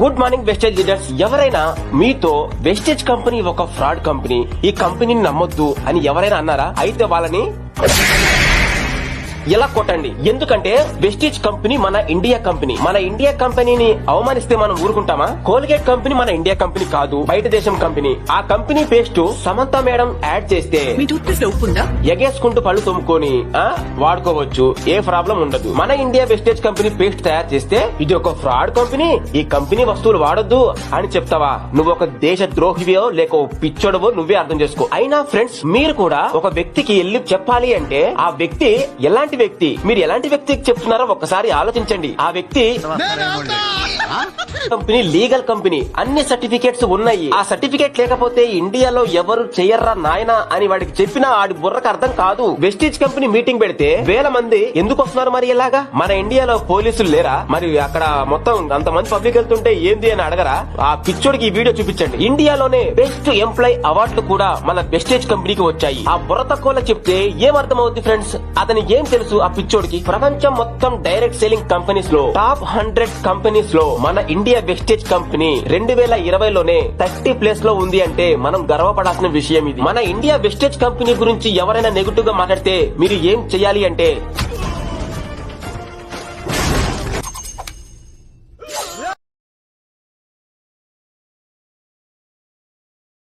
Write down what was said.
Good morning wastage leaders. ఎవరైనా మీతో Vestige company ఒక ఫ్రాడ్ కంపెనీ ఈ కంపెనీని నమ్మొద్దు అని ఎవరైనా అన్నారా? అయితే వాళ్ళని ఎలా కొట్టండి? ఎందుకంటే వెస్టీజ్ కంపెనీ మన ఇండియా కంపెనీ. మన ఇండియా కంపెనీని అవమానిస్తే మనం ఊరుకుంటామా? కోల్గేట్ కంపెనీ మన ఇండియా కంపెనీ కాదు బయట దేశం కంపెనీ. ఆ company paste Samantha madam ad చేస్తే మీ టూత్ పేస్ట్లో ఉప్పు ఉందా ఎగేసుకుంటూ పళ్ళు తోముకొని ఆ వాడుకోవచ్చు. ఏ ప్రాబ్లం ఉండదు. మన ఇండియా వెస్టేజ్ కంపెనీ పేస్ట్ తయారు చేస్తే ఇది ఒక ఫ్రాడ్ కంపెనీ. ఈ కంపెనీ వస్తువులు వాడొద్దు అని చెప్తావా? నువ్వు ఒక దేశ ద్రోహివో లేక పిచ్చోడవో నువ్వే అర్థం చేసుకో. అయినా ఫ్రెండ్స్ మీరు కూడా ఒక వ్యక్తికి వెళ్ళి చెప్పాలి అంటే ఆ వ్యక్తి ఎలాంటి వ్యక్తి. మీరు ఎలాంటి వ్యక్తికి చెప్తున్నారో ఒకసారి ఆలోచించండి. ఆ వ్యక్తి కంపెనీ లీగల్ కంపెనీ అన్ని సర్టిఫికేట్స్ ఉన్నాయి. ఆ సర్టిఫికేట్ లేకపోతే ఇండియాలో ఎవరు చెయ్యర్రా నాయనా అని వాడికి చెప్పినా ఆడి బుర్రకు అర్థం కాదు. వెస్టీజ్ కంపెనీ మీటింగ్ పెడితే వేల మంది ఎందుకు వస్తున్నారు మరి ఇలాగా మన ఇండియాలో పోలీసులు లేరా? మరి అక్కడ మొత్తం అంతమంది పబ్లిక్ వెళ్తుంటే ఏంది అని అడగరా? ఆ పిచ్చోడికి ఈ వీడియో చూపించండి. ఇండియాలోనే బెస్ట్ ఎంప్లాయ్ అవార్డులు కూడా మన బెస్టేజ్ కంపెనీకి వచ్చాయి. ఆ బుర్ర తక్కువ చెప్తే ఏం అర్థమవుద్ది ఫ్రెండ్స్? అతనికి ఏం తెలుసు ఆ పిచ్చోడికి? ప్రపంచం మొత్తం డైరెక్ట్ సెల్లింగ్ కంపెనీస్లో టాప్ హండ్రెడ్ కంపెనీస్లో మన ఇండియా వెస్టేజ్ కంపెనీ రెండు వేల ఇరవైలోనే థర్టీ ప్లేస్లో ఉంది అంటే మనం గర్వపడాల్సిన విషయం ఇది. మన ఇండియా వెస్టేజ్ కంపెనీ గురించి ఎవరైనా నెగిటివ్గా మాట్లాడితే మీరు ఏం చేయాలి అంటే